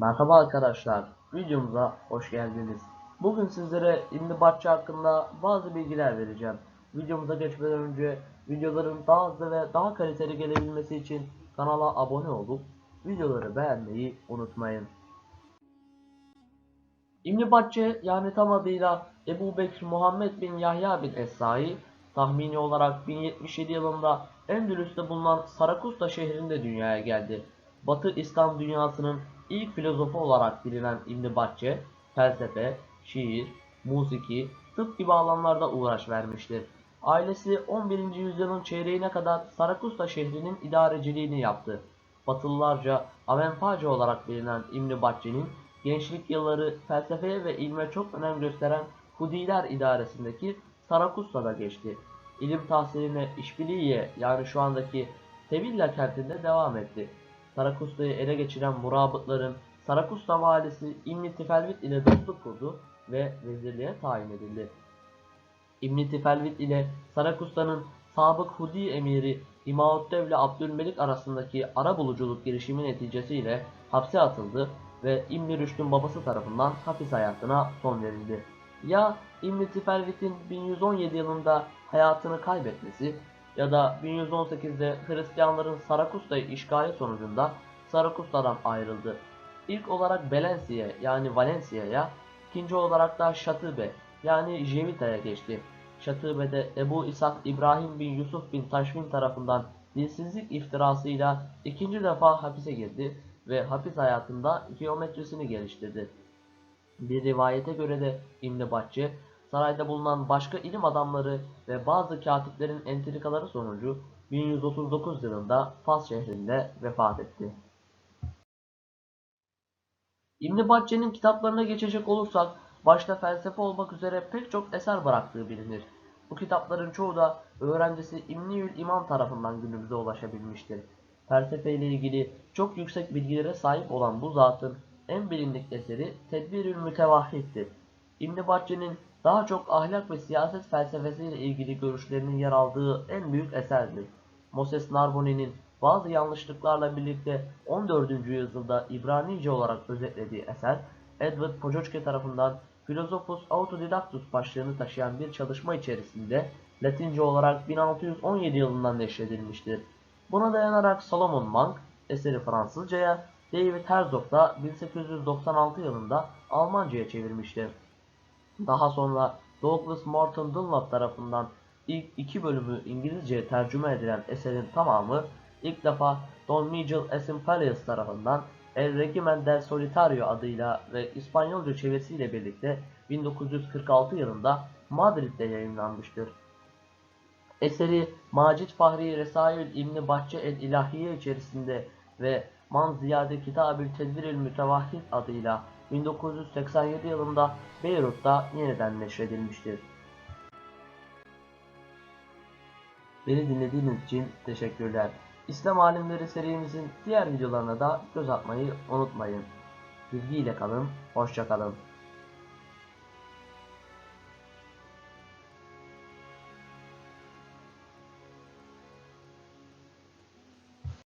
Merhaba arkadaşlar, videomuza hoş geldiniz. Bugün sizlere İbn Batçı hakkında bazı bilgiler vereceğim. Videomuza geçmeden önce videoların daha hızlı ve daha kaliteli gelebilmesi için kanala abone olup videoları beğenmeyi unutmayın. İbn Batçı yani tam adıyla Ebu Bekir Muhammed bin Yahya bin Esai tahmini olarak 1077 yılında Endülüs'te bulunan Sarakusta şehrinde dünyaya geldi. Batı İslam dünyasının ilk filozofu olarak bilinen İbn Batçı, felsefe, şiir, musiki, tıp gibi alanlarda uğraş vermiştir. Ailesi 11. yüzyılın çeyreğine kadar Sarakusta şehrinin idareciliğini yaptı. Batılılarca Avenpace olarak bilinen İbn Batçı'nın gençlik yılları felsefeye ve ilme çok önem gösteren Hudiler idaresindeki Sarakusta'da geçti. İlim tahsiline İşbiliye yani şu andaki Sevilla kentinde devam etti. Sarakusta'yı ele geçiren murabıtların Sarakusta valisi İbn Tifelvit ile dostluk kurdu ve vezirliğe tayin edildi. İbn Tifelvit ile Sarakusta'nın sabık Hudi emiri İmamuddevle Abdülmelik arasındaki arabuluculuk girişimi neticesiyle hapse atıldı ve İbn Rüşd'ün babası tarafından hapis hayatına son verildi. Ya İbn Tifelvit'in 1117 yılında hayatını kaybetmesi ya da 1118'de Hristiyanların Sarakusta'yı işgali sonucunda Sarakusta'dan ayrıldı. İlk olarak Belencia'ya yani Valencia'ya, ikinci olarak da Şatıbe yani Jevita'ya geçti. Şatıbe'de Ebu İshak İbrahim bin Yusuf bin Taşvin tarafından dinsizlik iftirasıyla ikinci defa hapise girdi ve hapis hayatında geometrisini geliştirdi. Bir rivayete göre de İbn Batçı, sarayda bulunan başka ilim adamları ve bazı katiplerin entrikaları sonucu 1139 yılında Fas şehrinde vefat etti. İbn Batçı'nın kitaplarına geçecek olursak, başta felsefe olmak üzere pek çok eser bıraktığı bilinir. Bu kitapların çoğu da öğrencisi İbnü'l İmam tarafından günümüze ulaşabilmiştir. Felsefe ile ilgili çok yüksek bilgilere sahip olan bu zatın en bilindik eseri Tedbirül Mütevahhid'dir. İbn Batçı'nın daha çok ahlak ve siyaset felsefesiyle ilgili görüşlerinin yer aldığı en büyük eserdir. Moses Narbonne'nin bazı yanlışlıklarla birlikte 14. yüzyılda İbranice olarak özetlediği eser, Edward Pojočke tarafından Philosophus Autodidactus başlığını taşıyan bir çalışma içerisinde Latince olarak 1617 yılından neşredilmiştir. Buna dayanarak Solomon Monk eseri Fransızcaya, David Herzog da 1896 yılında Almanca'ya çevirmiştir. Daha sonra Douglas Morton Dunlop tarafından ilk iki bölümü İngilizceye tercüme edilen eserin tamamı ilk defa Don Miguel Asimpalius tarafından El Regimen del Solitario adıyla ve İspanyolca çevirisiyle birlikte 1946 yılında Madrid'de yayınlanmıştır. Eseri Macit Fahri Resail İbni Bahçe el İlahiye içerisinde ve Man Ziyade Kitab-ül Tedbirül Mütevahhid adıyla 1987 yılında Beyrut'ta yeniden neşredilmiştir. Beni dinlediğiniz için teşekkürler. İslam alimleri serimizin diğer videolarına da göz atmayı unutmayın. Bilgiyle kalın, hoşça kalın.